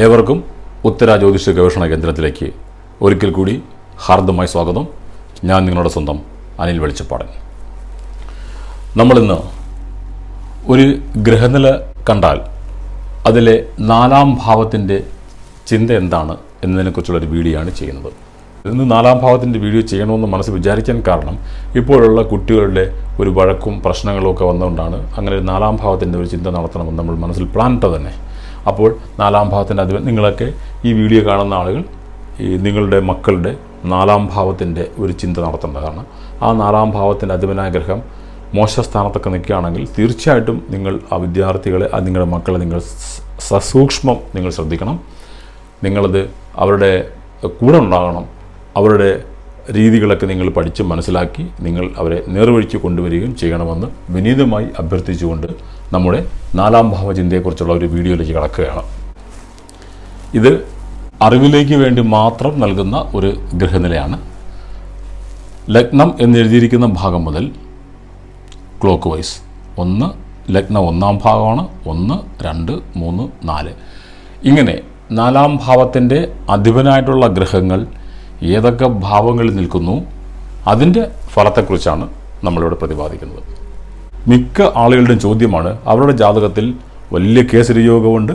ഏവർക്കും ഉത്തര ജ്യോതിഷ ഗവേഷണ കേന്ദ്രത്തിലേക്ക് ഒരിക്കൽ കൂടി ഹാർദമായി സ്വാഗതം. ഞാൻ നിങ്ങളുടെ സ്വന്തം അനിൽ വെളിച്ചപ്പാടൻ. നമ്മളിന്ന് ഒരു ഗ്രഹനില കണ്ടാൽ അതിലെ നാലാം ഭാവത്തിന്റെ ചിന്ത എന്താണ് എന്നതിനെക്കുറിച്ചുള്ളൊരു വീഡിയോ ആണ് ചെയ്യുന്നത്. ഇന്ന് നാലാം ഭാവത്തിന്റെ വീഡിയോ ചെയ്യണമെന്ന് മനസ്സ് വിചാരിക്കാൻ കാരണം ഇപ്പോഴുള്ള കുട്ടികളുടെ ഒരു വഴക്കും പ്രശ്നങ്ങളും ഒക്കെ വന്നുകൊണ്ടാണ് അങ്ങനെ നാലാം ഭാവത്തിന്റെ ഒരു ചിന്ത നടത്തണമെന്ന് നമ്മൾ മനസ്സിൽ പ്ലാൻ ഇട്ടത് തന്നെ. അപ്പോൾ നാലാം ഭാവത്തിന്റെ അത് നിങ്ങളൊക്കെ ഈ വീഡിയോ കാണുന്ന ആളുകൾ ഈ നിങ്ങളുടെ മക്കളുടെ നാലാം ഭാവത്തിന്റെ ഒരു ചിന്ത നടത്തേണ്ടതാണ്. ആ നാലാം ഭാവത്തിന്റെ അധിപനായ ഗ്രഹം മോശ സ്ഥാനത്തൊക്കെ നിൽക്കുകയാണെങ്കിൽ തീർച്ചയായിട്ടും നിങ്ങൾ ആ വിദ്യാർത്ഥികളെ ആ നിങ്ങളുടെ മക്കളെ നിങ്ങൾ സസൂക്ഷ്മം നിങ്ങൾ ശ്രദ്ധിക്കണം. നിങ്ങളത് അവരുടെ കൂടെ ഉണ്ടാകണം. അവരുടെ രീതികളൊക്കെ നിങ്ങൾ പഠിച്ച് മനസ്സിലാക്കി നിങ്ങൾ അവരെ നേർവഴിക്ക് കൊണ്ടുവരികയും ചെയ്യണമെന്ന് വിനീതമായി അഭ്യർത്ഥിച്ചുകൊണ്ട് നമ്മുടെ നാലാം ഭാവചിന്തയെക്കുറിച്ചുള്ള ഒരു വീഡിയോയിലേക്ക് കടക്കുകയാണ്. ഇത് അറിവിലേക്ക് വേണ്ടി മാത്രം നൽകുന്ന ഒരു ഗ്രഹനിലയാണ് ലഗ്നം എന്നെഴുതിയിരിക്കുന്ന ഭാഗം മുതൽ ക്ലോക്ക് വൈസ്. ഒന്ന് ലഗ്നം ഒന്നാം ഭാഗമാണ്. ഒന്ന് രണ്ട് മൂന്ന് നാല്. ഇങ്ങനെ നാലാം ഭാവത്തിന്റെ അധിപനായിട്ടുള്ള ഗ്രഹങ്ങൾ ഏതൊക്കെ ഭാവങ്ങളിൽ നിൽക്കുന്നു അതിന്റെ ഫലത്തെക്കുറിച്ചാണ് നമ്മളിവിടെ പ്രതിപാദിക്കുന്നത്. മിക്ക ആളുകളുടെയും ചോദ്യമാണ് അവരുടെ ജാതകത്തിൽ വലിയ കേസരി യോഗമുണ്ട്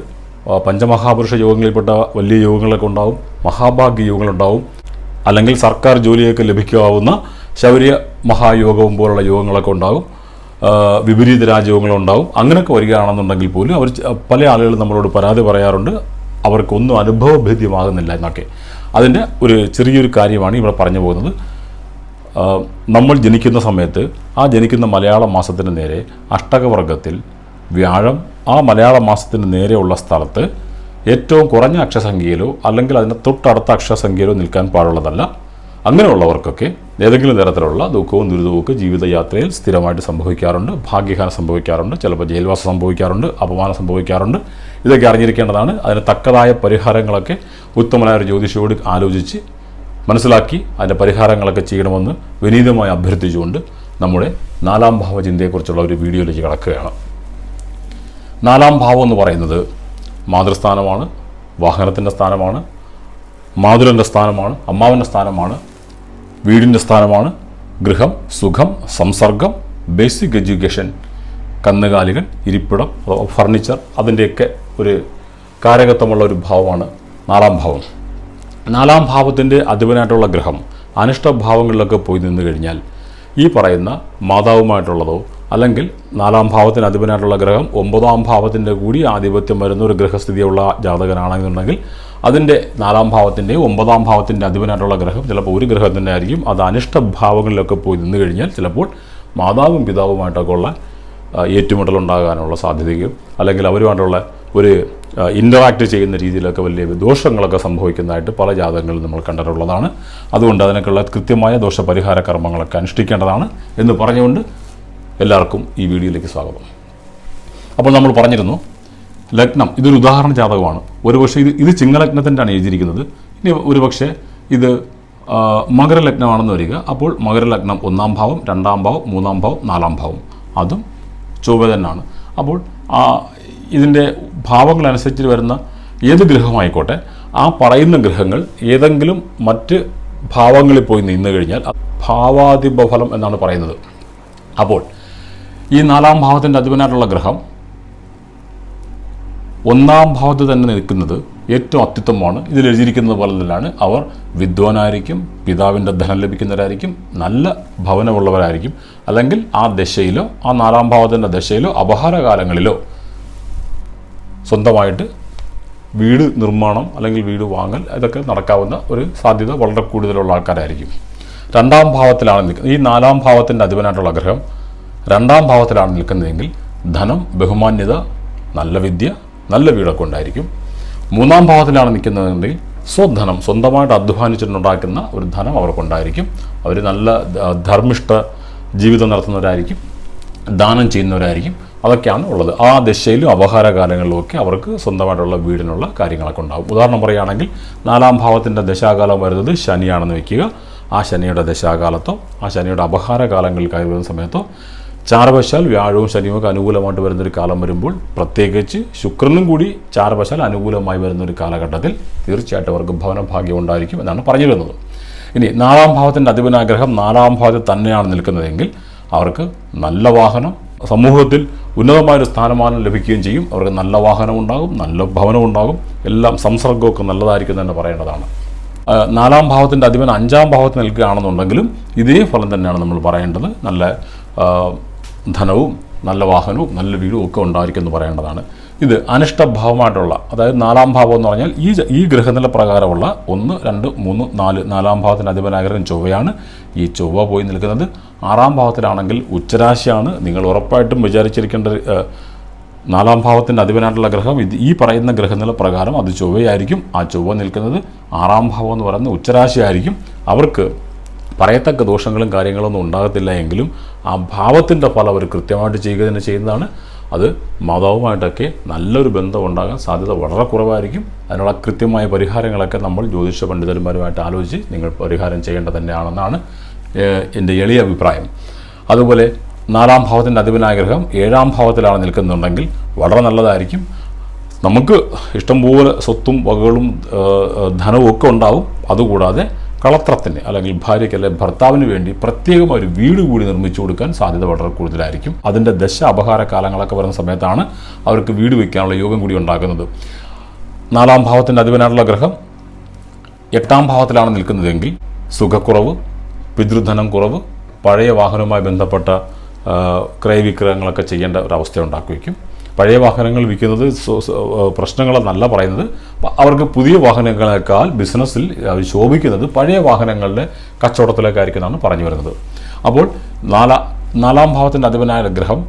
പഞ്ചമഹാപുരുഷ യോഗങ്ങളിൽപ്പെട്ട വലിയ യോഗങ്ങളൊക്കെ ഉണ്ടാവും മഹാഭാഗ്യ യോഗങ്ങളുണ്ടാവും അല്ലെങ്കിൽ സർക്കാർ ജോലിയൊക്കെ ലഭിക്കാവുന്ന ശൗര്യ മഹായോഗവും പോലുള്ള യോഗങ്ങളൊക്കെ ഉണ്ടാകും. വിപരീത രാജയോഗങ്ങളുണ്ടാവും അങ്ങനെയൊക്കെ വരികയാണെന്നുണ്ടെങ്കിൽ പോലും അവർ പല ആളുകളും നമ്മളോട് പരാതി പറയാറുണ്ട്. അവർക്കൊന്നും അനുഭവഭേദ്യമാകുന്നില്ല എന്നൊക്കെ. അതിന്റെ ഒരു ചെറിയൊരു കാര്യമാണ് ഇവിടെ പറഞ്ഞു പോകുന്നത്. നമ്മൾ ജനിക്കുന്ന സമയത്ത് ആ ജനിക്കുന്ന മലയാള മാസത്തിന് നേരെ അഷ്ടകവർഗത്തിൽ വ്യാഴം ആ മലയാള മാസത്തിന് നേരെയുള്ള സ്ഥലത്ത് ഏറ്റവും കുറഞ്ഞ അക്ഷരസംഖ്യയിലോ അല്ലെങ്കിൽ അതിന് തൊട്ടടുത്ത അക്ഷരസംഖ്യയിലോ നിൽക്കാൻ പാടുള്ളതല്ല. അങ്ങനെയുള്ളവർക്കൊക്കെ ഏതെങ്കിലും തരത്തിലുള്ള ദുഃഖവും ദുരിതവും ഒക്കെ ജീവിതയാത്രയിൽ സ്ഥിരമായിട്ട് സംഭവിക്കാറുണ്ട്. ഭാഗ്യഹാനം സംഭവിക്കാറുണ്ട്. ചിലപ്പോൾ ജയിൽവാസം സംഭവിക്കാറുണ്ട്. അപമാനം സംഭവിക്കാറുണ്ട്. ഇതൊക്കെ അറിഞ്ഞിരിക്കേണ്ടതാണ്. അതിന് തക്കതായ പരിഹാരങ്ങളൊക്കെ ഉത്തമനായ ഒരു ജ്യോതിഷിയോട് ആലോചിച്ച് മനസ്സിലാക്കി അതിന്റെ പരിഹാരങ്ങളൊക്കെ ചെയ്യണമെന്ന് വിനീതമായി അഭ്യർത്ഥിച്ചുകൊണ്ട് നമ്മുടെ നാലാം ഭാവചിന്തയെക്കുറിച്ചുള്ള ഒരു വീഡിയോയിലേക്ക് കടക്കുകയാണ്. നാലാം ഭാവം എന്ന് പറയുന്നത് മാതൃസ്ഥാനമാണ് വാഹനത്തിന്റെ സ്ഥാനമാണ് മാതുരന്റെ സ്ഥാനമാണ് അമ്മാവന്റെ സ്ഥാനമാണ് വീടിന്റെ സ്ഥാനമാണ് ഗൃഹം സുഖം സംസർഗം ബേസിക് എഡ്യൂക്കേഷൻ കന്നുകാലികൾ ഇരിപ്പിടം ഫർണിച്ചർ അതിന്റെയൊക്കെ ഒരു കാരകത്വമുള്ള ഒരു ഭാവമാണ് നാലാം ഭാവം. നാലാം ഭാവത്തിന്റെ അധിപനായിട്ടുള്ള ഗ്രഹം അനിഷ്ടഭാവങ്ങളിലൊക്കെ പോയി നിന്നു കഴിഞ്ഞാൽ ഈ പറയുന്ന മാതാവുമായിട്ടുള്ളതോ അല്ലെങ്കിൽ നാലാം ഭാവത്തിന് അധിപനായിട്ടുള്ള ഗ്രഹം ഒമ്പതാം ഭാവത്തിന്റെ കൂടി ആധിപത്യം വരുന്ന ഒരു ഗ്രഹസ്ഥിതിയുള്ള ജാതകനാണെന്നുണ്ടെങ്കിൽ അതിന്റെ നാലാം ഭാവത്തിന്റെയും ഒമ്പതാം ഭാവത്തിന്റെ അധിപനായിട്ടുള്ള ഗ്രഹം ചിലപ്പോൾ ഒരു ഗ്രഹം തന്നെ ആയിരിക്കും. അത് അനിഷ്ടഭാവങ്ങളിലൊക്കെ പോയി നിന്നു കഴിഞ്ഞാൽ ചിലപ്പോൾ മാതാവും പിതാവുമായിട്ടൊക്കെ ഉള്ള ഏറ്റുമുട്ടലുണ്ടാകാനുള്ള സാധ്യതയും അല്ലെങ്കിൽ അവരുമായിട്ടുള്ള ഒരു ഇന്ററാക്ട് ചെയ്യുന്ന രീതിയിലൊക്കെ വലിയ ദോഷങ്ങളൊക്കെ സംഭവിക്കുന്നതായിട്ട് പല ജാതകങ്ങളിൽ നമ്മൾ കണ്ടിട്ടുള്ളതാണ്. അതുകൊണ്ട് അതിനൊക്കെയുള്ള കൃത്യമായ ദോഷപരിഹാര കർമ്മങ്ങളൊക്കെ അനുഷ്ഠിക്കേണ്ടതാണ് എന്ന് പറഞ്ഞുകൊണ്ട് എല്ലാവർക്കും ഈ വീഡിയോയിലേക്ക് സ്വാഗതം. അപ്പോൾ നമ്മൾ പറഞ്ഞിരുന്നു ലഗ്നം ഇതൊരു ഉദാഹരണ ജാതകമാണ്. ഒരുപക്ഷെ ഇത് ഇത് ചിങ്ങലഗ്നത്തിന്റെയാണ് എഴുതിയിരിക്കുന്നത്. ഇനി ഒരുപക്ഷെ ഇത് മകരലഗ്നമാണെന്ന് വരിക. അപ്പോൾ മകരലഗ്നം ഒന്നാം ഭാവം രണ്ടാം ഭാവം മൂന്നാം ഭാവം നാലാം ഭാവം. അതും ചൊവ്വ തന്നെയാണ് അപ്പോൾ ഇതിന്റെ ഭാവങ്ങളനുസരിച്ച് വരുന്ന ഏത് ഗ്രഹമായിക്കോട്ടെ ആ പറയുന്ന ഗ്രഹങ്ങൾ ഏതെങ്കിലും മറ്റ് ഭാവങ്ങളിൽ പോയി നിന്ന് കഴിഞ്ഞാൽ അത് ഭാവാധിപഫലം എന്നാണ് പറയുന്നത്. അപ്പോൾ ഈ നാലാം ഭാവത്തിന്റെ അധിപനായിട്ടുള്ള ഗ്രഹം ഒന്നാം ഭാവത്ത് തന്നെ നിൽക്കുന്നത് ഏറ്റവും അത്യുത്തമമാണ്. ഇതിൽ എഴുതിയിരിക്കുന്നത് പോലെ തന്നെയാണ് അവർ വിദ്വാനായിരിക്കും പിതാവിന്റെ ധനം ലഭിക്കുന്നവരായിരിക്കും നല്ല ഭവനമുള്ളവരായിരിക്കും. അല്ലെങ്കിൽ ആ ദശയിലോ ആ നാലാം ഭാവത്തിന്റെ ദശയിലോ അപഹാരകാലങ്ങളിലോ സ്വന്തമായിട്ട് വീട് നിർമ്മാണം അല്ലെങ്കിൽ വീട് വാങ്ങൽ ഇതൊക്കെ നടക്കാവുന്ന ഒരു സാധ്യത വളരെ കൂടുതലുള്ള ആൾക്കാരായിരിക്കും. രണ്ടാം ഭാവത്തിലാണ് നിൽക്കുന്നത്. ഈ നാലാം ഭാവത്തിന്റെ അധിപനായിട്ടുള്ള ഗ്രഹം രണ്ടാം ഭാവത്തിലാണ് നിൽക്കുന്നതെങ്കിൽ ധനം ബഹുമാന്യത നല്ല വിദ്യ നല്ല വീടൊക്കെ ഉണ്ടായിരിക്കും. മൂന്നാം ഭാവത്തിലാണ് നിൽക്കുന്നതെങ്കിൽ സ്വധനം സ്വന്തമായിട്ട് അധ്വാനിച്ചിട്ടുണ്ടാക്കുന്ന ഒരു ധനം അവർക്കുണ്ടായിരിക്കും അവർ നല്ല ധർമ്മിഷ്ഠ ജീവിതം നടത്തുന്നവരായിരിക്കും ദാനം ചെയ്യുന്നവരായിരിക്കും. അതൊക്കെയാണ് ഉള്ളത് ആ ദശയിലും അപഹാരകാലങ്ങളിലും ഒക്കെ അവർക്ക് സ്വന്തമായിട്ടുള്ള വീടിനുള്ള കാര്യങ്ങളൊക്കെ ഉണ്ടാകും ഉദാഹരണം പറയുകയാണെങ്കിൽ നാലാം ഭാവത്തിന്റെ ദശാകാലം വരുന്നത് ശനിയാണെന്ന് വയ്ക്കുക ആ ശനിയുടെ ദശാകാലത്തോ ആ ശനിയുടെ അപഹാരകാലങ്ങളിൽ കയറി വരുന്ന സമയത്തോ ചാരവശാൽ വ്യാഴവും ശനിയുമൊക്കെ അനുകൂലമായിട്ട് വരുന്നൊരു കാലം വരുമ്പോൾ പ്രത്യേകിച്ച് ശുക്രനും കൂടി ചാരവശാൽ അനുകൂലമായി വരുന്നൊരു കാലഘട്ടത്തിൽ തീർച്ചയായിട്ടും അവർക്ക് ഭവന ഭാഗ്യം ഉണ്ടായിരിക്കും എന്നാണ് പറഞ്ഞു വരുന്നത് ഇനി നാലാം ഭാവത്തിന്റെ അധിപനാഗ്രഹം നാലാം ഭാവത്തിൽ തന്നെയാണ് നിൽക്കുന്നതെങ്കിൽ അവർക്ക് നല്ല വാഹനം സമൂഹത്തിൽ ഉന്നതമായൊരു സ്ഥാനമാനം ലഭിക്കുകയും ചെയ്യും. അവർക്ക് നല്ല വാഹനം ഉണ്ടാകും നല്ല ഭവനം ഉണ്ടാകും എല്ലാം സംസർഗമൊക്കെ നല്ലതായിരിക്കും തന്നെ പറയേണ്ടതാണ്. നാലാം ഭാവത്തിന്റെ അധിപൻ അഞ്ചാം ഭാവത്തിൽ നിൽക്കുകയാണെന്നുണ്ടെങ്കിലും ഇതേ ഫലം തന്നെയാണ് നമ്മൾ പറയേണ്ടത്. നല്ല ധനവും നല്ല വാഹനവും നല്ല വീടും ഒക്കെ ഉണ്ടായിരിക്കും എന്ന് പറയേണ്ടതാണ്. ഇത് അനിഷ്ടഭാവമായിട്ടുള്ള അതായത് നാലാം ഭാവം എന്ന് പറഞ്ഞാൽ ഈ ഈ ഗ്രഹനില പ്രകാരമുള്ള ഒന്ന് രണ്ട് മൂന്ന് നാല് നാലാം ഭാവത്തിന്റെ അധിപനാഗ്രഹം ചൊവ്വയാണ്. ഈ ചൊവ്വ പോയി നിൽക്കുന്നത് ആറാം ഭാവത്തിലാണെങ്കിൽ ഉച്ചരാശിയാണ്. നിങ്ങൾ ഉറപ്പായിട്ടും വിചാരിച്ചിരിക്കേണ്ട നാലാം ഭാവത്തിന്റെ അധിപനായിട്ടുള്ള ഗ്രഹം ഇത് ഈ പറയുന്ന ഗ്രഹനില പ്രകാരം അത് ചൊവ്വയായിരിക്കും. ആ ചൊവ്വ നിൽക്കുന്നത് ആറാം ഭാവം എന്ന് പറയുന്ന ഉച്ചരാശിയായിരിക്കും. അവർക്ക് പറയത്തക്ക ദോഷങ്ങളും കാര്യങ്ങളൊന്നും ഉണ്ടാകത്തില്ല എങ്കിലും ആ ഭാവത്തിന്റെ ഫലം അവർ കൃത്യമായിട്ട് ചെയ്യുക തന്നെ ചെയ്യുന്നതാണ്. അത് മാതാവുമായിട്ടൊക്കെ നല്ലൊരു ബന്ധം ഉണ്ടാകാൻ സാധ്യത വളരെ കുറവായിരിക്കും. അതിനുള്ള കൃത്യമായ പരിഹാരങ്ങളൊക്കെ നമ്മൾ ജ്യോതിഷ പണ്ഡിതന്മാരുമായിട്ട് ആലോചിച്ച് നിങ്ങൾ പരിഹാരം ചെയ്യേണ്ടത് തന്നെയാണെന്നാണ് എന്റെ എളിയ അഭിപ്രായം. അതുപോലെ നാലാം ഭാവത്തിന്റെ അധിപനാഗ്രഹം ഏഴാം ഭാവത്തിലാണ് നിൽക്കുന്നുണ്ടെങ്കിൽ വളരെ നല്ലതായിരിക്കും. നമുക്ക് ഇഷ്ടംപോലെ സ്വത്തും വകകളും ധനവും ഒക്കെ ഉണ്ടാവും. അതുകൂടാതെ കളത്രത്തിന് അല്ലെങ്കിൽ ഭാര്യയ്ക്ക് അല്ലെങ്കിൽ ഭർത്താവിന് വേണ്ടി പ്രത്യേകം ഒരു വീട് കൂടി നിർമ്മിച്ചു കൊടുക്കാൻ സാധ്യത വളരെ കൂടുതലായിരിക്കും. അതിന്റെ ദശ അപഹാര കാലങ്ങളൊക്കെ വരുന്ന സമയത്താണ് അവർക്ക് വീട് വയ്ക്കാനുള്ള യോഗം കൂടി ഉണ്ടാക്കുന്നത് നാലാം ഭാവത്തിന്റെ അധിപനായിട്ടുള്ള ഗ്രഹം എട്ടാം ഭാവത്തിലാണ് നിൽക്കുന്നതെങ്കിൽ സുഖക്കുറവ് പിതൃധനം കുറവ് പഴയ വാഹനവുമായി ബന്ധപ്പെട്ട ക്രയവിക്രയങ്ങളൊക്കെ ചെയ്യേണ്ട ഒരു അവസ്ഥ ഉണ്ടാക്കി വയ്ക്കും പഴയ വാഹനങ്ങൾ വിൽക്കുന്നത് പ്രശ്നങ്ങളെന്നല്ല പറയുന്നത്. അവർക്ക് പുതിയ വാഹനങ്ങളെക്കാൾ ബിസിനസ്സിൽ അവർ ശോഭിക്കുന്നത് പഴയ വാഹനങ്ങളുടെ കച്ചവടത്തിലേക്കായിരിക്കും പറഞ്ഞു വരുന്നത്. അപ്പോൾ നാലാ നാലാം ഭാവത്തിന്റെ അധിപനായ ഗ്രഹം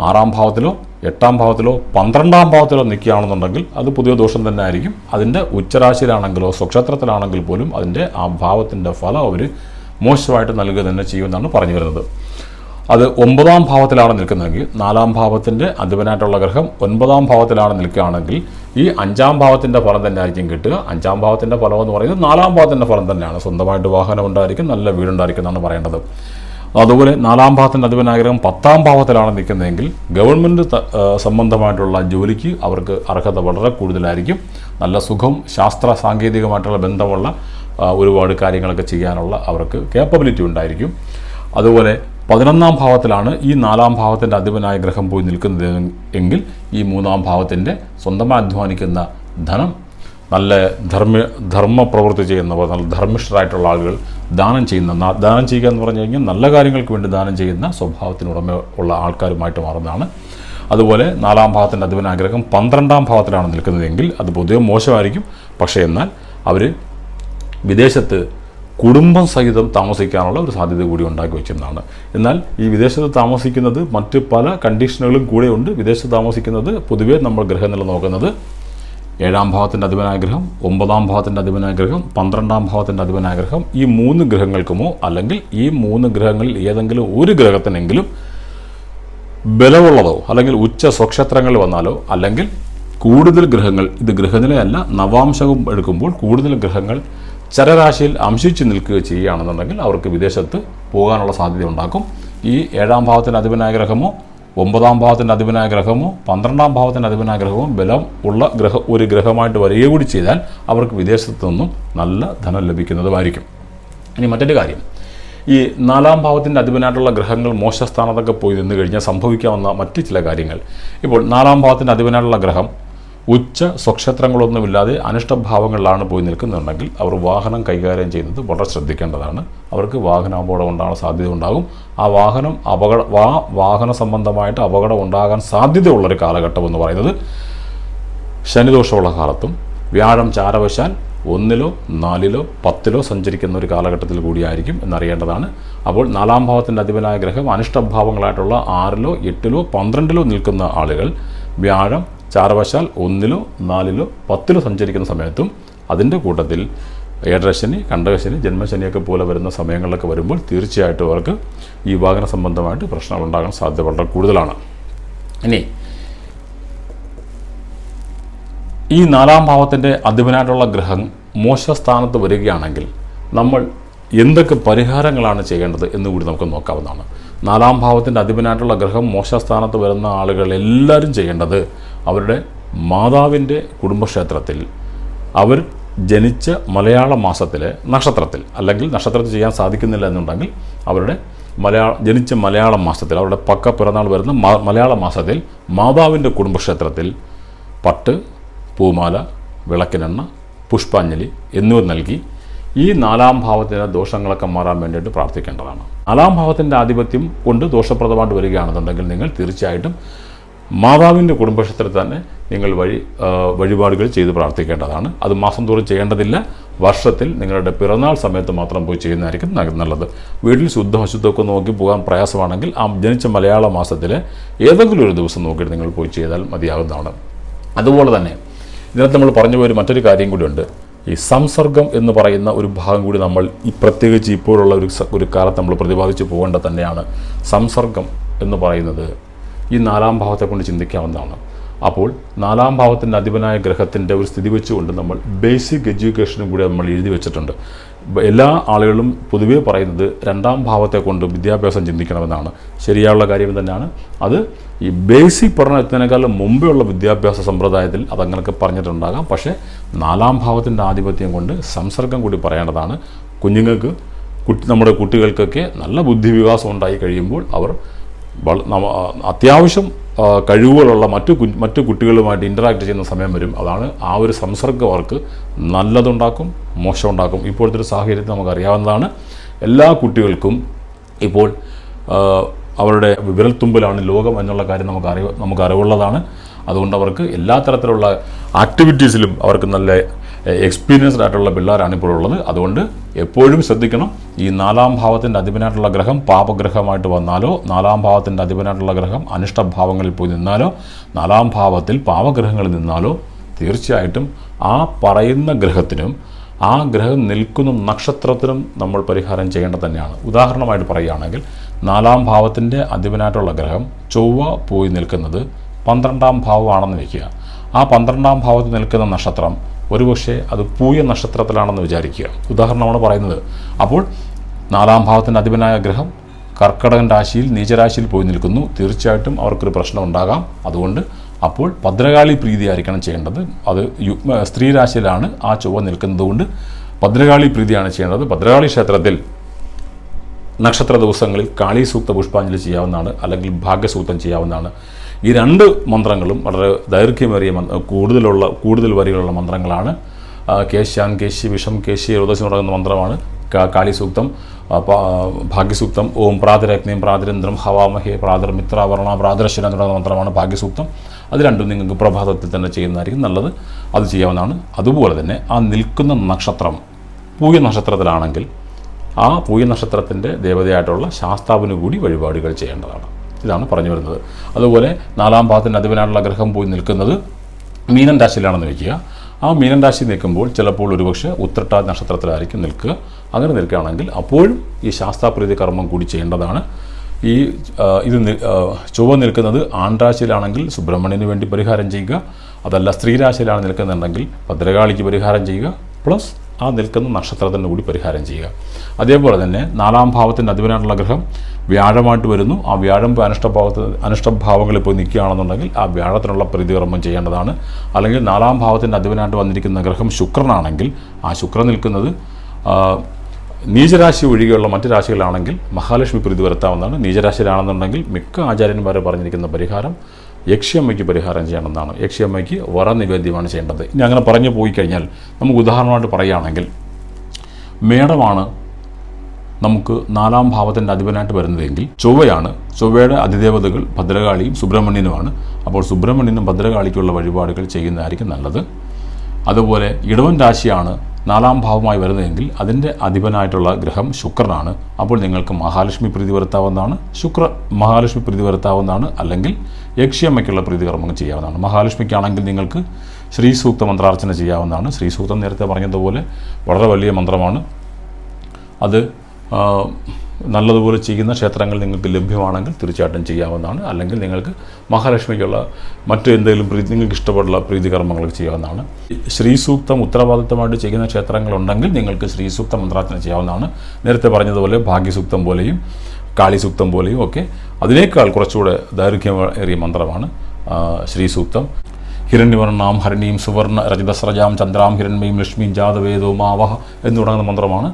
ആറാം ഭാവത്തിലോ എട്ടാം ഭാവത്തിലോ പന്ത്രണ്ടാം ഭാവത്തിലോ നിൽക്കുകയാണെന്നുണ്ടെങ്കിൽ അത് പുതിയ ദോഷം തന്നെ ആയിരിക്കും. അതിന്റെ ഉച്ചരാശിയിലാണെങ്കിലോ സ്വക്ഷേത്രത്തിലാണെങ്കിൽ പോലും അതിന്റെ ആ ഭാവത്തിന്റെ ഫലം അവർ മോശമായിട്ട് നൽകുക തന്നെ ചെയ്യുമെന്നാണ് പറഞ്ഞു വരുന്നത്. അത് ഒമ്പതാം ഭാവത്തിലാണ് നിൽക്കുന്നതെങ്കിൽ നാലാം ഭാവത്തിന്റെ അധിപനായിട്ടുള്ള ഗ്രഹം ഒൻപതാം ഭാവത്തിലാണ് നിൽക്കുകയാണെങ്കിൽ ഈ അഞ്ചാം ഭാവത്തിന്റെ ഫലം തന്നെ ആയിരിക്കും കിട്ടുക. അഞ്ചാം ഭാവത്തിന്റെ ഫലം എന്ന് പറയുന്നത് നാലാം ഭാവത്തിന്റെ ഫലം തന്നെയാണ്. സ്വന്തമായിട്ട് വാഹനം ഉണ്ടായിരിക്കും നല്ല വീടുണ്ടായിരിക്കും എന്നാണ് പറയേണ്ടത്. അതുപോലെ നാലാം ഭാവത്തിന്റെ അധിപനാഗ്രഹം പത്താം ഭാവത്തിലാണ് നിൽക്കുന്നതെങ്കിൽ ഗവൺമെന്റ് സംബന്ധമായിട്ടുള്ള ജോലിക്ക് അവർക്ക് അർഹത വളരെ കൂടുതലായിരിക്കും. നല്ല സുഖം ശാസ്ത്ര സാങ്കേതികമായിട്ടുള്ള ബന്ധമുള്ള ഒരുപാട് കാര്യങ്ങളൊക്കെ ചെയ്യാനുള്ള അവർക്ക് കേപ്പബിലിറ്റി ഉണ്ടായിരിക്കും. അതുപോലെ പതിനൊന്നാം ഭാവത്തിലാണ് ഈ നാലാം ഭാവത്തിന്റെ അധിപനായ ഗ്രഹം പോയി നിൽക്കുന്നത് എങ്കിൽ ഈ മൂന്നാം ഭാവത്തിന്റെ സ്വന്തമായി അധ്വാനിക്കുന്ന ധനം നല്ല ധർമ്മ ധർമ്മ പ്രവൃത്തി ചെയ്യുന്നവർ നല്ല ധർമ്മിഷ്ഠരായിട്ടുള്ള ആളുകൾ ദാനം ചെയ്യുന്ന ദാനം ചെയ്യുക എന്ന് പറഞ്ഞു കഴിഞ്ഞാൽ നല്ല കാര്യങ്ങൾക്ക് വേണ്ടി ദാനം ചെയ്യുന്ന സ്വഭാവത്തിന് ഉടമ ഉള്ള ആൾക്കാരുമായിട്ട് മാറുന്നതാണ്. അതുപോലെ നാലാം ഭാവത്തിന്റെ അധിപനാഗ്രഹം പന്ത്രണ്ടാം ഭാവത്തിലാണ് നിൽക്കുന്നതെങ്കിൽ അത് പൊതുവെ മോശമായിരിക്കും. പക്ഷേ എന്നാൽ അവർ വിദേശത്ത് കുടുംബം സഹിതം താമസിക്കാനുള്ള ഒരു സാധ്യത കൂടി ഉണ്ടാക്കി വെച്ചിരുന്നതാണ്. എന്നാൽ ഈ വിദേശത്ത് താമസിക്കുന്നത് മറ്റ് പല കണ്ടീഷനുകളും കൂടെയുണ്ട് വിദേശത്ത് താമസിക്കുന്നത് പൊതുവേ നമ്മൾ ഗ്രഹനില നോക്കുന്നത് ഏഴാം ഭാവത്തിന്റെ അധിപനാഗ്രഹം ഒമ്പതാം ഭാവത്തിന്റെ അധിപനാഗ്രഹം പന്ത്രണ്ടാം ഭാവത്തിന്റെ അധിപനാഗ്രഹം ഈ മൂന്ന് ഗ്രഹങ്ങൾക്കുമോ അല്ലെങ്കിൽ ഈ മൂന്ന് ഗ്രഹങ്ങളിൽ ഏതെങ്കിലും ഒരു ഗ്രഹത്തിനെങ്കിലും ബലമുള്ളതോ അല്ലെങ്കിൽ ഉച്ച സ്വക്ഷേത്രങ്ങളിൽ വന്നാലോ അല്ലെങ്കിൽ കൂടുതൽ ഗ്രഹങ്ങൾ ഇത് ഗ്രഹനിലയല്ല നവാംശവും എടുക്കുമ്പോൾ കൂടുതൽ ഗ്രഹങ്ങൾ ചരരാശിയിൽ അംശിച്ചു നിൽക്കുക ചെയ്യുകയാണെന്നുണ്ടെങ്കിൽ അവർക്ക് വിദേശത്ത് പോകാനുള്ള സാധ്യത ഉണ്ടാക്കും. ഈ ഏഴാം ഭാവത്തിന്റെ അധിപനായ ഗ്രഹമോ ഒമ്പതാം ഭാവത്തിന്റെ അധിപനായ ഗ്രഹമോ പന്ത്രണ്ടാം ഭാവത്തിന്റെ അധിപനായ ഗ്രഹമോ ബലം ഉള്ള ഗ്രഹ ഒരു ഗ്രഹമായിട്ട് വരിക കൂടി ചെയ്താൽ അവർക്ക് വിദേശത്തു നിന്നും നല്ല ധനം ലഭിക്കുന്നതുമായിരിക്കും. ഇനി മറ്റൊരു കാര്യം. ഈ നാലാം ഭാവത്തിന്റെ അധിപനായിട്ടുള്ള ഗ്രഹങ്ങൾ മോശസ്ഥാനത്തൊക്കെ പോയി നിന്ന് കഴിഞ്ഞാൽ സംഭവിക്കാവുന്ന മറ്റ് ചില കാര്യങ്ങൾ. ഇപ്പോൾ നാലാം ഭാവത്തിന്റെ അധിപനായിട്ടുള്ള ഗ്രഹം ഉച്ച സ്വക്ഷേത്രങ്ങളൊന്നുമില്ലാതെ അനിഷ്ടഭാവങ്ങളിലാണ് പോയി നിൽക്കുന്നുണ്ടെങ്കിൽ അവർ വാഹനം കൈകാര്യം ചെയ്യുന്നത് വളരെ ശ്രദ്ധിക്കേണ്ടതാണ്. അവർക്ക് വാഹനാപകടം ഉണ്ടാകാൻ സാധ്യത ഉണ്ടാകും. ആ വാഹനം അപകട വാ വാഹന സംബന്ധമായിട്ട് അപകടം ഉണ്ടാകാൻ സാധ്യതയുള്ളൊരു കാലഘട്ടം എന്ന് പറയുന്നത് ശനിദോഷമുള്ള കാലത്തും വ്യാഴം ചാരവശാൽ ഒന്നിലോ നാലിലോ പത്തിലോ സഞ്ചരിക്കുന്ന ഒരു കാലഘട്ടത്തിൽ കൂടിയായിരിക്കും എന്നറിയേണ്ടതാണ്. അപ്പോൾ നാലാം ഭാവത്തിന്റെ അധിപനായ ഗ്രഹം അനിഷ്ടഭാവങ്ങളായിട്ടുള്ള ആറിലോ എട്ടിലോ പന്ത്രണ്ടിലോ നിൽക്കുന്ന ആളുകൾ വ്യാഴം ചാരവശാൽ ഒന്നിലോ നാലിലോ പത്തിലോ സഞ്ചരിക്കുന്ന സമയത്തും അതിന്റെ കൂട്ടത്തിൽ ഏഴരശനി കണ്ടകശനി ജന്മശനിയൊക്കെ പോലെ വരുന്ന സമയങ്ങളിലൊക്കെ വരുമ്പോൾ തീർച്ചയായിട്ടും അവർക്ക് ഈ വാഹന സംബന്ധമായിട്ട് പ്രശ്നങ്ങൾ ഉണ്ടാകാൻ സാധ്യത വളരെ കൂടുതലാണ്. ഇനി ഈ നാലാം ഭാവത്തിന്റെ അധിപനായിട്ടുള്ള ഗ്രഹം മോശസ്ഥാനത്ത് വരികയാണെങ്കിൽ നമ്മൾ എന്തൊക്കെ പരിഹാരങ്ങളാണ് ചെയ്യേണ്ടത് എന്ന് കൂടി നമുക്ക് നോക്കാവുന്നതാണ്. നാലാം ഭാവത്തിന്റെ അധിപനായിട്ടുള്ള ഗ്രഹം മോശസ്ഥാനത്ത് വരുന്ന ആളുകൾ എല്ലാവരും ചെയ്യേണ്ടത് അവരുടെ മാതാവിന്റെ കുടുംബക്ഷേത്രത്തിൽ അവർ ജനിച്ച മലയാള മാസത്തിലെ നക്ഷത്രത്തിൽ അല്ലെങ്കിൽ നക്ഷത്രത്തിൽ ചെയ്യാൻ സാധിക്കുന്നില്ല എന്നുണ്ടെങ്കിൽ അവരുടെ മലയാള ജനിച്ച മലയാള മാസത്തിൽ അവരുടെ പക്ക പിറന്നാൾ വരുന്ന മലയാള മാസത്തിൽ മാതാവിന്റെ കുടുംബക്ഷേത്രത്തിൽ പട്ട് പൂമാല വിളക്കിനെണ്ണ പുഷ്പാഞ്ജലി എന്നിവ നൽകി ഈ നാലാം ഭാവത്തിന്റെ ദോഷങ്ങളൊക്കെ മാറാൻ വേണ്ടിയിട്ട് പ്രാർത്ഥിക്കേണ്ടതാണ്. നാലാം ഭാവത്തിന്റെ ആധിപത്യം കൊണ്ട് ദോഷപ്രദമായിട്ട് വരികയാണെന്നുണ്ടെങ്കിൽ നിങ്ങൾ തീർച്ചയായിട്ടും മാതാവിന്റെ കുടുംബക്ഷേത്രത്തിൽ തന്നെ നിങ്ങൾ വഴി വഴിപാടുകൾ ചെയ്ത് പ്രാർത്ഥിക്കേണ്ടതാണ്. അത് മാസം തോറും ചെയ്യേണ്ടതില്ല. വർഷത്തിൽ നിങ്ങളുടെ പിറന്നാൾ സമയത്ത് മാത്രം പോയി ചെയ്യുന്നതായിരിക്കും നല്ലത്. വീട്ടിൽ ശുദ്ധം അശുദ്ധമൊക്കെ നോക്കി പോകാൻ പ്രയാസമാണെങ്കിൽ ആ ജനിച്ച മലയാള മാസത്തിലെ ഏതെങ്കിലും ഒരു ദിവസം നോക്കിയിട്ട് നിങ്ങൾ പോയി ചെയ്താൽ മതിയാകുന്നതാണ്. അതുപോലെ തന്നെ ഇതിനകത്ത് നമ്മൾ പറഞ്ഞു പോയൊരു മറ്റൊരു കാര്യം കൂടിയുണ്ട്. ഈ സംസർഗം എന്ന് പറയുന്ന ഒരു ഭാഗം കൂടി നമ്മൾ ഈ പ്രത്യേകിച്ച് ഇപ്പോഴുള്ള ഒരു ഒരു കാലത്ത് നമ്മൾ പ്രതിപാദിച്ചു പോകേണ്ടത് തന്നെയാണ്. സംസർഗം എന്ന് പറയുന്നത് ഈ നാലാം ഭാവത്തെ കൊണ്ട് ചിന്തിക്കാവുന്നതാണ്. അപ്പോൾ നാലാം ഭാവത്തിന്റെ അധിപനായ ഗ്രഹത്തിന്റെ ഒരു സ്ഥിതി വെച്ചുകൊണ്ട് നമ്മൾ ബേസിക് എഡ്യൂക്കേഷനും കൂടി നമ്മൾ എഴുതി വെച്ചിട്ടുണ്ട്. എല്ലാ ആളുകളും പൊതുവേ പറയുന്നത് രണ്ടാം ഭാവത്തെ കൊണ്ട് വിദ്യാഭ്യാസം ചിന്തിക്കണമെന്നാണ്. ശരിയായുള്ള കാര്യം തന്നെയാണ്. അത് ഈ ബേസിക് പഠനത്തിനേക്കാളും എത്തുന്നതിനേക്കാളും മുമ്പേ ഉള്ള വിദ്യാഭ്യാസ സമ്പ്രദായത്തിൽ അതങ്ങനെയൊക്കെ പറഞ്ഞിട്ടുണ്ടാകാം. പക്ഷേ നാലാം ഭാവത്തിന്റെ ആധിപത്യം കൊണ്ട് സംസർഗം കൂടി പറയേണ്ടതാണ്. കുഞ്ഞുങ്ങൾക്ക് കുട്ടി നമ്മുടെ കുട്ടികൾക്കൊക്കെ നല്ല ബുദ്ധിവികാസം ഉണ്ടായി കഴിയുമ്പോൾ അവർ അത്യാവശ്യം കഴിവുകളുള്ള മറ്റു മറ്റു കുട്ടികളുമായിട്ട് ഇന്ററാക്ട് ചെയ്യുന്ന സമയം വരും. അതാണ് ആ ഒരു സംസർഗം അവർക്ക് നല്ലതുണ്ടാക്കും മോശമുണ്ടാക്കും. ഇപ്പോഴത്തെ ഒരു സാഹചര്യത്തിൽ നമുക്കറിയാവുന്നതാണ് എല്ലാ കുട്ടികൾക്കും ഇപ്പോൾ അവരുടെ വിരൽത്തുമ്പിലാണ് ലോകം എന്നുള്ള കാര്യം നമുക്ക് അറിവ് നമുക്ക് അറിവുള്ളതാണ്. അതുകൊണ്ട് അവർക്ക് എല്ലാ തരത്തിലുള്ള ആക്ടിവിറ്റീസിലും അവർക്ക് നല്ല എക്സ്പീരിയൻസ്ഡ് ആയിട്ടുള്ള പിള്ളേരാണ് ഇപ്പോൾ ഉള്ളത്. അതുകൊണ്ട് എപ്പോഴും ശ്രദ്ധിക്കണം ഈ നാലാം ഭാവത്തിന്റെ അധിപനായിട്ടുള്ള ഗ്രഹം പാപഗ്രഹമായിട്ട് വന്നാലോ നാലാം ഭാവത്തിന്റെ അധിപനായിട്ടുള്ള ഗ്രഹം അനിഷ്ടഭാവങ്ങളിൽ പോയി നിന്നാലോ നാലാം ഭാവത്തിൽ പാപഗ്രഹങ്ങളിൽ നിന്നാലോ തീർച്ചയായിട്ടും ആ പറയുന്ന ഗ്രഹത്തിനും ആ ഗ്രഹം നിൽക്കുന്ന നക്ഷത്രത്തിനും നമ്മൾ പരിഹാരം ചെയ്യേണ്ടത് തന്നെയാണ്. ഉദാഹരണമായിട്ട് പറയുകയാണെങ്കിൽ നാലാം ഭാവത്തിന്റെ അധിപനായിട്ടുള്ള ഗ്രഹം ചൊവ്വ പോയി നിൽക്കുന്നത് പന്ത്രണ്ടാം ഭാവമാണെന്ന് വയ്ക്കുക ആ പന്ത്രണ്ടാം ഭാവത്തിൽ നിൽക്കുന്ന നക്ഷത്രം ഒരുപക്ഷെ അത് പൂയ നക്ഷത്രത്തിലാണെന്ന് വിചാരിക്കുക. ഉദാഹരണമാണ് പറയുന്നത്. അപ്പോൾ നാലാം ഭാവത്തിന്റെ അധിപനായ ഗ്രഹം കർക്കടകൻ രാശിയിൽ നീചരാശിയിൽ പോയി നിൽക്കുന്നു. തീർച്ചയായിട്ടും അവർക്കൊരു പ്രശ്നം ഉണ്ടാകാം. അതുകൊണ്ട് അപ്പോൾ ഭദ്രകാളി പ്രീതിയായിരിക്കണം ചെയ്യേണ്ടത്. അത് സ്ത്രീ രാശിയിലാണ് ആ ചൊവ്വ നിൽക്കുന്നത് കൊണ്ട് ഭദ്രകാളി പ്രീതിയാണ് ചെയ്യേണ്ടത്. ഭദ്രകാളി ക്ഷേത്രത്തിൽ നക്ഷത്ര ദിവസങ്ങളിൽ കാളി സൂക്ത പുഷ്പാഞ്ജലി ചെയ്യാവുന്നതാണ് അല്ലെങ്കിൽ ഭാഗ്യസൂക്തം ചെയ്യാവുന്നതാണ്. ഈ രണ്ട് മന്ത്രങ്ങളും വളരെ ദൈർഘ്യമേറിയ കൂടുതലുള്ള കൂടുതൽ വരികളുള്ള മന്ത്രങ്ങളാണ്. കേശ്യാൻ കേശി വിഷം കേശി ഏകദേശം തുടങ്ങുന്ന മന്ത്രമാണ്. കാളിസൂക്തം ഭാഗ്യസൂക്തം ഓം പ്രാതിരഗ്നിയും പ്രാതിരന്ദ്രം ഹവാമഹേ പ്രാതിർമിത്ര വർണ പ്രാതിരശ്വരം തുടങ്ങുന്ന മന്ത്രമാണ് ഭാഗ്യസൂക്തം. അത് രണ്ടും നിങ്ങൾക്ക് പ്രഭാതത്തിൽ തന്നെ ചെയ്യുന്നതായിരിക്കും നല്ലത്. അത് ചെയ്യാവുന്നതാണ്. അതുപോലെ തന്നെ ആ നിൽക്കുന്ന നക്ഷത്രം പൂയ നക്ഷത്രത്തിലാണെങ്കിൽ ആ പൂയ നക്ഷത്രത്തിന്റെ ദേവതയായിട്ടുള്ള ശാസ്താവിന് കൂടി വഴിപാടുകൾ ചെയ്യേണ്ടതാണ്. ഇതാണ് പറഞ്ഞു വരുന്നത്. അതുപോലെ നാലാം പാദത്തിന് അധിപനായിട്ടുള്ള ഗ്രഹം പോയി നിൽക്കുന്നത് മീനം രാശിയിലാണെന്ന് വയ്ക്കുക ആ മീനം രാശി നിൽക്കുമ്പോൾ ചിലപ്പോൾ ഒരുപക്ഷെ ഉത്രട്ട നക്ഷത്രത്തിലായിരിക്കും നിൽക്കുക. അങ്ങനെ നിൽക്കുകയാണെങ്കിൽ അപ്പോഴും ഈ ശാസ്താപ്രീതി കർമ്മം കൂടി ചെയ്യേണ്ടതാണ്. ഈ ഇത് ചുവ നിൽക്കുന്നത് ആൺരാശിയിലാണെങ്കിൽ സുബ്രഹ്മണ്യന് വേണ്ടി പരിഹാരം ചെയ്യുക. അതല്ല സ്ത്രീരാശിയിലാണ് നിൽക്കുന്നുണ്ടെങ്കിൽ ഭദ്രകാളിക്ക് പരിഹാരം ചെയ്യുക. പ്ലസ് ആ നിൽക്കുന്ന നക്ഷത്രത്തിന് കൂടി പരിഹാരം ചെയ്യുക. അതേപോലെ തന്നെ നാലാം ഭാവത്തിന്റെ അധിപനായിട്ടുള്ള ഗ്രഹം വ്യാഴമായിട്ട് വരുന്നു. ആ വ്യാഴം ഇപ്പോൾ അനിഷ്ടഭാവത്ത് അനിഷ്ടഭാവങ്ങളിൽ പോയി നിൽക്കുകയാണെന്നുണ്ടെങ്കിൽ ആ വ്യാഴത്തിനുള്ള പ്രീതികർമ്മം ചെയ്യേണ്ടതാണ്. അല്ലെങ്കിൽ നാലാം ഭാവത്തിന്റെ അധിപനായിട്ട് വന്നിരിക്കുന്ന ഗ്രഹം ശുക്രനാണെങ്കിൽ ആ ശുക്രൻ നിൽക്കുന്നത് നീചരാശി ഒഴികെയുള്ള മറ്റ് രാശികളാണെങ്കിൽ മഹാലക്ഷ്മി പ്രീതി വരുത്താവുന്നതാണ്. നീചരാശിയിലാണെന്നുണ്ടെങ്കിൽ മിക്ക ആചാര്യന്മാർ പറഞ്ഞിരിക്കുന്ന പരിഹാരം യക്ഷിയമ്മയ്ക്ക് പരിഹാരം ചെയ്യണമെന്നാണ്. യക്ഷിയമ്മയ്ക്ക് വറ നിവേദ്യമാണ് ചെയ്യേണ്ടത്. ഇനി അങ്ങനെ പറഞ്ഞു പോയി കഴിഞ്ഞാൽ നമുക്ക് ഉദാഹരണമായിട്ട് പറയുകയാണെങ്കിൽ മേടമാണ് നമുക്ക് നാലാം ഭാവത്തിന്റെ അധിപനായിട്ട് വരുന്നതെങ്കിൽ ചൊവ്വയാണ് ചൊവ്വയുടെ അതിദേവതകൾ ഭദ്രകാളിയും സുബ്രഹ്മണ്യനുമാണ്. അപ്പോൾ സുബ്രഹ്മണ്യനും ഭദ്രകാളിക്കുള്ള വഴിപാടുകൾ ചെയ്യുന്നതായിരിക്കും നല്ലത്. അതുപോലെ ഇടവൻ രാശിയാണ് നാലാം ഭാവമായി വരുന്നതെങ്കിൽ അതിന്റെ അധിപനായിട്ടുള്ള ഗ്രഹം ശുക്രനാണ്. അപ്പോൾ നിങ്ങൾക്ക് മഹാലക്ഷ്മി പ്രീതി വരുത്താവുന്നതാണ് ശുക്ര മഹാലക്ഷ്മി പ്രീതി വരുത്താവുന്നതാണ് അല്ലെങ്കിൽ യക്ഷിയമ്മയ്ക്കുള്ള പ്രീതികർമ്മങ്ങൾ ചെയ്യാവുന്നതാണ്. മഹാലക്ഷ്മിക്കാണെങ്കിൽ നിങ്ങൾക്ക് ശ്രീ സൂക്ത മന്ത്രാർച്ചന ചെയ്യാവുന്നതാണ്. ശ്രീസൂക്തം നേരത്തെ പറഞ്ഞതുപോലെ വളരെ വലിയ മന്ത്രമാണ്. അത് നല്ലതുപോലെ ചെയ്യുന്ന ക്ഷേത്രങ്ങൾ നിങ്ങൾക്ക് ലഭ്യമാണെങ്കിൽ തീർച്ചയായിട്ടും ചെയ്യാവുന്നതാണ്. അല്ലെങ്കിൽ നിങ്ങൾക്ക് മഹാലക്ഷ്മിക്കുള്ള മറ്റു എന്തെങ്കിലും പ്രീതി നിങ്ങൾക്ക് ഇഷ്ടപ്പെട്ടുള്ള പ്രീതികർമ്മങ്ങൾ ചെയ്യാവുന്നതാണ്. ശ്രീസൂക്തം ഉത്തരവാദിത്തമായിട്ട് ചെയ്യുന്ന ക്ഷേത്രങ്ങളുണ്ടെങ്കിൽ നിങ്ങൾക്ക് ശ്രീസൂക്ത മന്ത്രാർത്ഥന ചെയ്യാവുന്നതാണ്. നേരത്തെ പറഞ്ഞതുപോലെ ഭാഗ്യസൂക്തം പോലെയും കാളിസൂക്തം പോലെയും ഒക്കെ അതിനേക്കാൾ കുറച്ചുകൂടെ ദൈർഘ്യമേറിയ മന്ത്രമാണ് ശ്രീസൂക്തം ശ്രീ സൂക്തം. ഹിരണ്യവർണാം ഹരണിയും സുവർണ രജതസ്രജാം ചന്ദ്രാം ഹിരണ്മയും ലക്ഷ്മിയും ജാതവേദോ മാവഹ എന്ന് തുടങ്ങുന്ന മന്ത്രമാണ്.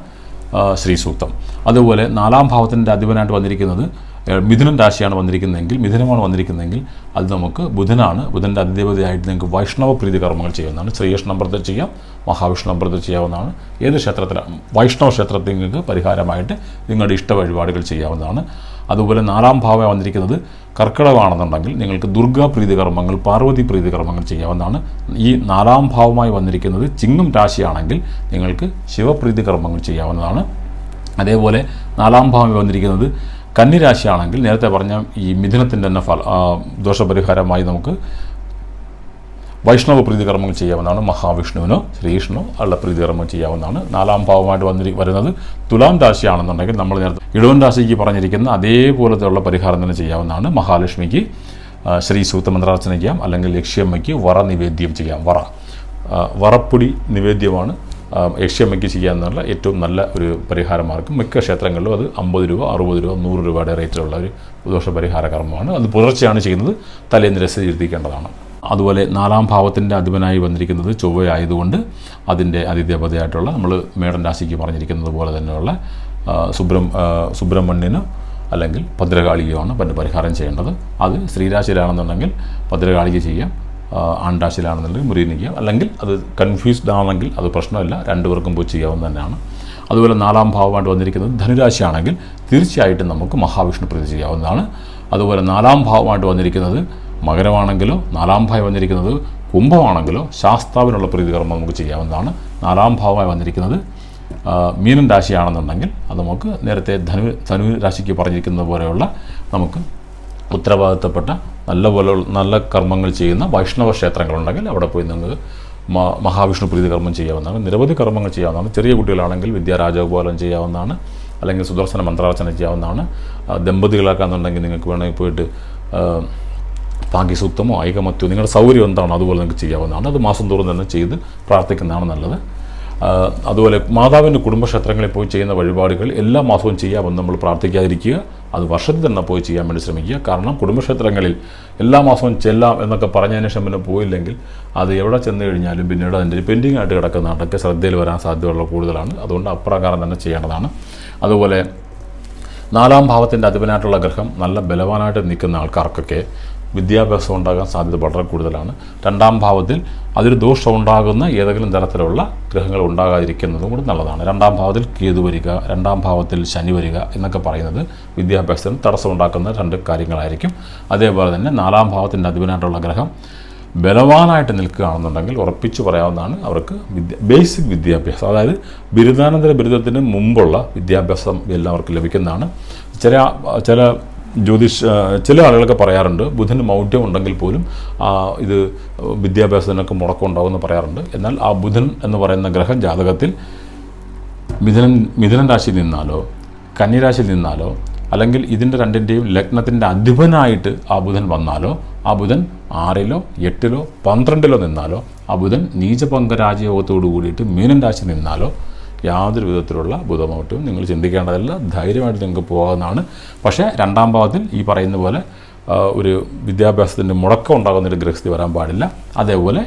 ആ, ശ്രീ സൂക്തം. അതുപോലെ നാലാം ഭാവത്തിന്റെ അധിപനായിട്ട് വന്നിരിക്കുന്നത് മിഥുനം മിഥുനൻ രാശിയാണ് വന്നിരിക്കുന്നതെങ്കിൽ മിഥുനമാണ് വന്നിരിക്കുന്നതെങ്കിൽ അത് നമുക്ക് ബുധനാണ്. ബുധന്റെ അധിദേവതയായിട്ട് നിങ്ങൾക്ക് വൈഷ്ണവ പ്രീതി കർമ്മങ്ങൾ ചെയ്യുന്നതാണ്. ശ്രീകൃഷ്ണ നമ്പരത്തിൽ ചെയ്യാം മഹാവിഷ്ണു നമ്പരത്തിൽ ചെയ്യാവുന്നതാണ്. ഏത് ക്ഷേത്രത്തിലാണ് വൈഷ്ണവ ക്ഷേത്രത്തിൽ നിങ്ങൾക്ക് പരിഹാരമായിട്ട് നിങ്ങളുടെ ഇഷ്ട വഴിപാടുകൾ ചെയ്യാവുന്നതാണ്. അതുപോലെ നാലാം ഭാവം വന്നിരിക്കുന്നത് കർക്കിടകമാണെന്നുണ്ടെങ്കിൽ നിങ്ങൾക്ക് ദുർഗാ പ്രീതികർമ്മങ്ങൾ പാർവതി പ്രീതികർമ്മങ്ങൾ ചെയ്യാവുന്നതാണ്. ഈ നാലാം ഭാവമായി വന്നിരിക്കുന്നത് ചിങ്ങം രാശിയാണെങ്കിൽ നിങ്ങൾക്ക് ശിവപ്രീതി കർമ്മങ്ങൾ ചെയ്യാവുന്നതാണ്. അതേപോലെ നാലാം ഭാവം വന്നിരിക്കുന്നത് കന്നിരാശിയാണെങ്കിൽ നേരത്തെ പറഞ്ഞ ഈ മിഥുനത്തിന്റെ തന്നെ ഫല ദോഷപരിഹാരമായി നമുക്ക് വൈഷ്ണവ പ്രീതികർമ്മങ്ങൾ ചെയ്യാവുന്നതാണ് മഹാവിഷ്ണുവിനോ ശ്രീകൃഷ്ണനോ ഉള്ള പ്രീതികർമ്മം ചെയ്യാവുന്നതാണ്. നാലാം ഭാവമായിട്ട് വന്നിരി വരുന്നത് തുലാം രാശിയാണെന്നുണ്ടെങ്കിൽ നമ്മൾ നേരത്തെ ഇടവൻ രാശിക്ക് പറഞ്ഞിരിക്കുന്ന അതേപോലത്തെയുള്ള പരിഹാരം തന്നെ ചെയ്യാവുന്നതാണ്. മഹാലക്ഷ്മിക്ക് ശ്രീ സൂത്രമന്ത്രാർച്ചനയ്ക്കാം അല്ലെങ്കിൽ ലക്ഷ്യമ്മയ്ക്ക് വറ നിവേദ്യം ചെയ്യാം. വറ. വറപ്പൊടി നിവേദ്യമാണ് ആ, യക്ഷ്യമ്മയ്ക്ക് ചെയ്യാമെന്നുള്ള ഏറ്റവും നല്ല ഒരു പരിഹാരമാർക്കും മിക്ക ക്ഷേത്രങ്ങളിലും അത് അമ്പത് രൂപ അറുപത് രൂപ നൂറ് രൂപയുടെ റേറ്റിലുള്ള ഒരു ദോഷപരിഹാര കർമ്മമാണ്. അത് പുലർച്ചെയാണ് ചെയ്യുന്നത്. തലേന്ന് രസ എഴുതിക്കേണ്ടതാണ്. അതുപോലെ നാലാം ഭാവത്തിന്റെ അധിപനായി വന്നിരിക്കുന്നത് ചൊവ്വയായതുകൊണ്ട് അതിന്റെ അതിദേവതയായിട്ടുള്ള നമ്മൾ മേടൻ രാശിക്ക് പറഞ്ഞിരിക്കുന്നത് പോലെ തന്നെയുള്ള സുബ്രഹ്മ സുബ്രഹ്മണ്യന് അല്ലെങ്കിൽ ഭദ്രകാളികയാണ് പരിഹാരം ചെയ്യേണ്ടത്. അത് ശ്രീരാശിയിലാണെന്നുണ്ടെങ്കിൽ ഭദ്രകാളിക ചെയ്യാം ആണ്ടാശിയിലാണെന്നുണ്ടെങ്കിൽ ചെയ്യാം അല്ലെങ്കിൽ അത് കൺഫ്യൂസ്ഡ് ആണെങ്കിൽ അത് പ്രശ്നമില്ല രണ്ടുപേർക്കും പോയി ചെയ്യാവുന്ന തന്നെയാണ്. അതുപോലെ നാലാം ഭാവമായിട്ട് വന്നിരിക്കുന്നത് ധനുരാശിയാണെങ്കിൽ തീർച്ചയായിട്ടും നമുക്ക് മഹാവിഷ്ണു പ്രതി ചെയ്യാവുന്നതാണ് അതുപോലെ നാലാം ഭാവമായിട്ട് വന്നിരിക്കുന്നത് മകരമാണെങ്കിലോ നാലാം ഭാവം വന്നിരിക്കുന്നത് കുംഭമാണെങ്കിലോ ശാസ്താവിനുള്ള പ്രീതികർമ്മം നമുക്ക് ചെയ്യാവുന്നതാണ്. നാലാം ഭാവമായി വന്നിരിക്കുന്നത് മീനൻ രാശിയാണെന്നുണ്ടെങ്കിൽ അത് നമുക്ക് നേരത്തെ ധനു ധനു രാശിക്ക് പറഞ്ഞിരിക്കുന്നത് പോലെയുള്ള നമുക്ക് ഉത്തരവാദിത്തപ്പെട്ട നല്ല പോലെ നല്ല കർമ്മങ്ങൾ ചെയ്യുന്ന വൈഷ്ണവ ക്ഷേത്രങ്ങളുണ്ടെങ്കിൽ അവിടെ പോയി നിങ്ങൾക്ക് മഹാവിഷ്ണു പ്രീതി കർമ്മം ചെയ്യാവുന്നതാണ്. നിരവധി കർമ്മങ്ങൾ ചെയ്യാവുന്നതാണ്. ചെറിയ കുട്ടികളാണെങ്കിൽ വിദ്യാരാജഗോപാലം ചെയ്യാവുന്നതാണ്. അല്ലെങ്കിൽ സുദർശന മന്ത്രാർച്ചന ചെയ്യാവുന്നതാണ്. ദമ്പതികളാക്കാന്നുണ്ടെങ്കിൽ നിങ്ങൾക്ക് വേണമെങ്കിൽ പോയിട്ട് ഭാഗ്യസൂക്തമോ ഐകമത്യോ നിങ്ങളുടെ സൗകര്യം എന്താണോ അതുപോലെ നിങ്ങൾക്ക് ചെയ്യാവുന്നതാണ്. അത് മാസം തോറും തന്നെ ചെയ്ത് പ്രാർത്ഥിക്കുന്നതാണ് നല്ലത്. അതുപോലെ മാതാവിന്റെ കുടുംബക്ഷേത്രങ്ങളിൽ പോയി ചെയ്യുന്ന വഴിപാടുകൾ എല്ലാ മാസവും ചെയ്യാമെന്ന് നമ്മൾ പ്രാർത്ഥിക്കാതിരിക്കുക. അത് വർഷത്തിൽ തന്നെ പോയി ചെയ്യാൻ വേണ്ടി ശ്രമിക്കുക. കാരണം കുടുംബക്ഷേത്രങ്ങളിൽ എല്ലാ മാസവും ചെല്ലാം എന്നൊക്കെ പറഞ്ഞതിന് ശേഷം പിന്നെ പോയില്ലെങ്കിൽ അത് എവിടെ ചെന്ന് കഴിഞ്ഞാലും പിന്നീട് അതിന്റെ പെൻഡിങ് ആയിട്ട് കിടക്കുന്ന അതൊക്കെ ശ്രദ്ധയിൽ വരാൻ സാധ്യതയുള്ള കൂടുതലാണ്. അതുകൊണ്ട് അപ്രകാരം തന്നെ ചെയ്യേണ്ടതാണ്. അതുപോലെ നാലാം ഭാവത്തിന്റെ അധിപനായിട്ടുള്ള ഗ്രഹം നല്ല ബലവാനായിട്ട് നിൽക്കുന്ന ആൾക്കാർക്കൊക്കെ വിദ്യാഭ്യാസം ഉണ്ടാകാൻ സാധ്യത വളരെ കൂടുതലാണ്. രണ്ടാം ഭാവത്തിൽ അതൊരു ദോഷം ഉണ്ടാകുന്ന ഏതെങ്കിലും തരത്തിലുള്ള ഗ്രഹങ്ങൾ ഉണ്ടാകാതിരിക്കുന്നതും കൂടി നല്ലതാണ്. രണ്ടാം ഭാവത്തിൽ കേതു വരിക രണ്ടാം ഭാവത്തിൽ ശനി വരിക എന്നൊക്കെ പറയുന്നത് വിദ്യാഭ്യാസത്തിന് തടസ്സമുണ്ടാക്കുന്ന രണ്ട് കാര്യങ്ങളായിരിക്കും. അതേപോലെ തന്നെ നാലാം ഭാവത്തിന്റെ അധിപനായിട്ടുള്ള ഗ്രഹം ബലവാനായിട്ട് നിൽക്കുകയാണെന്നുണ്ടെങ്കിൽ ഉറപ്പിച്ചു പറയാവുന്നതാണ് അവർക്ക് വിദ്യ ബേസിക് വിദ്യാഭ്യാസം. അതായത് ബിരുദാനന്തര ബിരുദത്തിന് മുമ്പുള്ള വിദ്യാഭ്യാസം എല്ലാം അവർക്ക് ലഭിക്കുന്നതാണ്. ചില ചില ജ്യോതിഷ് ചില ആളുകളൊക്കെ പറയാറുണ്ട് ബുധന് മൗഢ്യം ഉണ്ടെങ്കിൽ പോലും ഇത് വിദ്യാഭ്യാസത്തിനൊക്കെ മുടക്കം ഉണ്ടാകുമെന്ന് പറയാറുണ്ട്. എന്നാൽ ആ ബുധൻ എന്ന് പറയുന്ന ഗ്രഹം ജാതകത്തിൽ മിഥുനൻ മിഥുനൻ രാശിയിൽ നിന്നാലോ കന്യരാശിയിൽ നിന്നാലോ അല്ലെങ്കിൽ ഇതിന്റെ രണ്ടിന്റെയും ലഗ്നത്തിന്റെ അധിപനായിട്ട് ആ ബുധൻ വന്നാലോ ആ ബുധൻ ആറിലോ എട്ടിലോ പന്ത്രണ്ടിലോ നിന്നാലോ ആ ബുധൻ നീചപങ്കരാജയോഗത്തോടു കൂടിയിട്ട് മീനൻ രാശി നിന്നാലോ യാതൊരു വിധത്തിലുള്ള ബുധമോട്ടവും നിങ്ങൾ ചിന്തിക്കേണ്ടതല്ല. ധൈര്യമായിട്ട് നിങ്ങൾക്ക് പോകാവുന്നതാണ്. പക്ഷേ രണ്ടാം ഭാവത്തിൽ ഈ പറയുന്ന പോലെ ഒരു വിദ്യാഭ്യാസത്തിന്റെ മുടക്കം ഉണ്ടാകുന്ന ഒരു ഗ്രഹസ്ഥി വരാൻ പാടില്ല. അതേപോലെ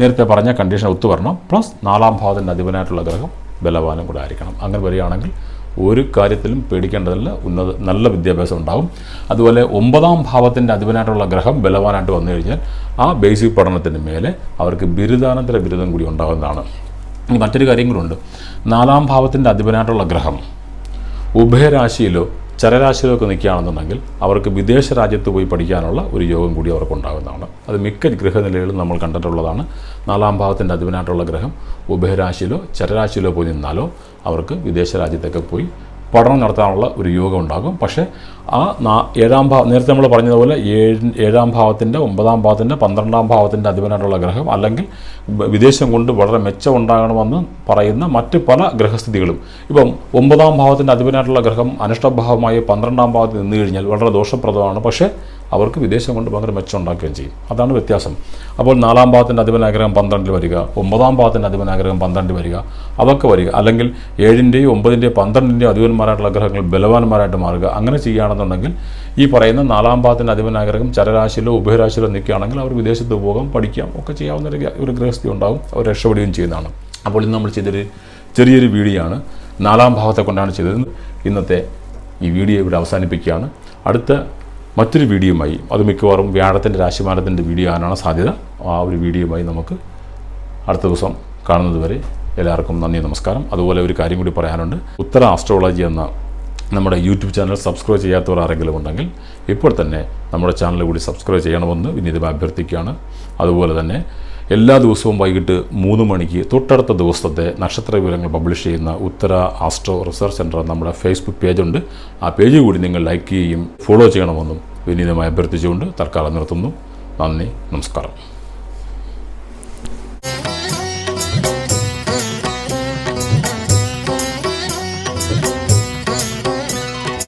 നേരത്തെ പറഞ്ഞ കണ്ടീഷൻ ഒത്തുവരണം പ്ലസ് നാലാം ഭാവത്തിന്റെ അധിപനായിട്ടുള്ള ഗ്രഹം ബലവാനും കൂടെ ആയിരിക്കണം. അങ്ങനെ വരികയാണെങ്കിൽ ഒരു കാര്യത്തിലും പേടിക്കേണ്ടതില്ല. ഉന്നത നല്ല വിദ്യാഭ്യാസം ഉണ്ടാകും അതുപോലെ ഒമ്പതാം ഭാവത്തിന്റെ അധിപനായിട്ടുള്ള ഗ്രഹം ബലവാനായിട്ട് വന്നു കഴിഞ്ഞാൽ ആ ബേസിക് പഠനത്തിന് മേലെ അവർക്ക് ബിരുദാനന്തര ബിരുദം കൂടി ഉണ്ടാകുന്നതാണ്. ഇനി മറ്റൊരു കാര്യം കൂടെ നാലാം ഭാവത്തിന്റെ അധിപനായിട്ടുള്ള ഗ്രഹം ഉഭയരാശിയിലോ ചരരാശിയിലോ ഒക്കെ നിൽക്കുകയാണെന്നുണ്ടെങ്കിൽ അവർക്ക് വിദേശ രാജ്യത്ത് പോയി പഠിക്കാനുള്ള ഒരു യോഗം കൂടി അവർക്ക് ഉണ്ടാകുന്നതാണ്. അത് മിക്ക ഗൃഹനിലകളും നമ്മൾ കണ്ടിട്ടുള്ളതാണ്. നാലാം ഭാവത്തിന്റെ അധിപനായിട്ടുള്ള ഗ്രഹം ഉഭയരാശിയിലോ ചരരാശിയിലോ പോയി നിന്നാലോ അവർക്ക് വിദേശ രാജ്യത്തൊക്കെ പോയി പഠനം നടത്താനുള്ള ഒരു യോഗം ഉണ്ടാകും. പക്ഷേ ആ നാ ഏഴാം ഭാവം നേരത്തെ നമ്മൾ പറഞ്ഞതുപോലെ ഏഴ് ഏഴാം ഭാവത്തിന്റെ ഒമ്പതാം ഭാവത്തിന്റെ പന്ത്രണ്ടാം ഭാവത്തിന്റെ അധിപനായിട്ടുള്ള ഗ്രഹം അല്ലെങ്കിൽ വിദേശം കൊണ്ട് വളരെ മെച്ചം ഉണ്ടാകണമെന്ന് പറയുന്ന മറ്റ് പല ഗ്രഹസ്ഥിതികളും. ഇപ്പം ഒമ്പതാം ഭാവത്തിന്റെ അധിപനായിട്ടുള്ള ഗ്രഹം അനിഷ്ടഭാവമായി പന്ത്രണ്ടാം ഭാവത്തിൽ നിന്ന് കഴിഞ്ഞാൽ വളരെ ദോഷപ്രദമാണ്. പക്ഷേ അവർക്ക് വിദേശം കൊണ്ട് ഭയങ്കര മെച്ചം ഉണ്ടാക്കുകയും ചെയ്യും. അതാണ് വ്യത്യാസം. അപ്പോൾ നാലാം ഭാഗത്തിന്റെ അധിപനാഗ്രഹം പന്ത്രണ്ടിൽ വരിക ഒമ്പതാം ഭാഗത്തിന്റെ അധിപനാഗ്രഹം പന്ത്രണ്ടിൽ വരിക അതൊക്കെ വരിക. അല്ലെങ്കിൽ ഏഴിന്റെയും ഒമ്പതിന്റെയും പന്ത്രണ്ടിന്റെയും അധിപന്മാരായിട്ടുള്ള ഗ്രഹങ്ങൾ ബലവാന്മാരായിട്ട് മാറുക. അങ്ങനെ ചെയ്യുകയാണെന്നുണ്ടെങ്കിൽ ഈ പറയുന്ന നാലാം ഭാഗത്തിന്റെ അധിപനാഗ്രഹം ചരരാശിയിലോ ഉഭയരാശിയിലോ നിൽക്കുകയാണെങ്കിൽ അവർ വിദേശത്ത് പോകാം പഠിക്കാം ഒക്കെ ചെയ്യാവുന്ന ഒരു ഗൃഹസ്ഥി ഉണ്ടാകും അവർ രക്ഷപ്പെടുകയും ചെയ്യുന്നതാണ്. അപ്പോൾ ഇന്ന് നമ്മൾ ചെയ്തൊരു ചെറിയൊരു വീഡിയോ ആണ് നാലാം ഭാവത്തെ കൊണ്ടാണ് ചെയ്തത്. ഇന്നത്തെ ഈ വീഡിയോ ഇവിടെ അവസാനിപ്പിക്കുകയാണ്. അടുത്ത മറ്റൊരു വീഡിയോയുമായി അത് മിക്കവാറും വ്യാഴത്തിന്റെ രാശിമാനത്തിന്റെ വീഡിയോ ആകാനാണ് സാധ്യത. ആ ഒരു വീഡിയോയുമായി നമുക്ക് അടുത്ത ദിവസം കാണുന്നത് വരെ എല്ലാവർക്കും നന്ദി നമസ്കാരം. അതുപോലെ ഒരു കാര്യം കൂടി പറയാനുണ്ട്. ഉത്തര ആസ്ട്രോളജി എന്ന നമ്മുടെ യൂട്യൂബ് ചാനൽ സബ്സ്ക്രൈബ് ചെയ്യാത്തവർ ആരെങ്കിലും ഉണ്ടെങ്കിൽ ഇപ്പോൾ തന്നെ നമ്മുടെ ചാനൽ കൂടി സബ്സ്ക്രൈബ് ചെയ്യണമെന്ന് വിനീതമായി അഭ്യർത്ഥിക്കുകയാണ്. അതുപോലെ തന്നെ എല്ലാ ദിവസവും വൈകിട്ട് മൂന്ന് മണിക്ക് തൊട്ടടുത്ത ദിവസത്തെ നക്ഷത്ര വിവരങ്ങൾ പബ്ലിഷ് ചെയ്യുന്ന ഉത്തര ആസ്ട്രോ റിസർച്ച് സെന്റർ നമ്മുടെ ഫേസ്ബുക്ക് പേജുണ്ട് ആ പേജ് കൂടി നിങ്ങൾ ലൈക്ക് ചെയ്യുകയും ഫോളോ ചെയ്യണമെന്നും വിനീതമായി അഭ്യർത്ഥിച്ചുകൊണ്ട് തൽക്കാലം നിർത്തുന്നു. നന്ദി നമസ്കാരം.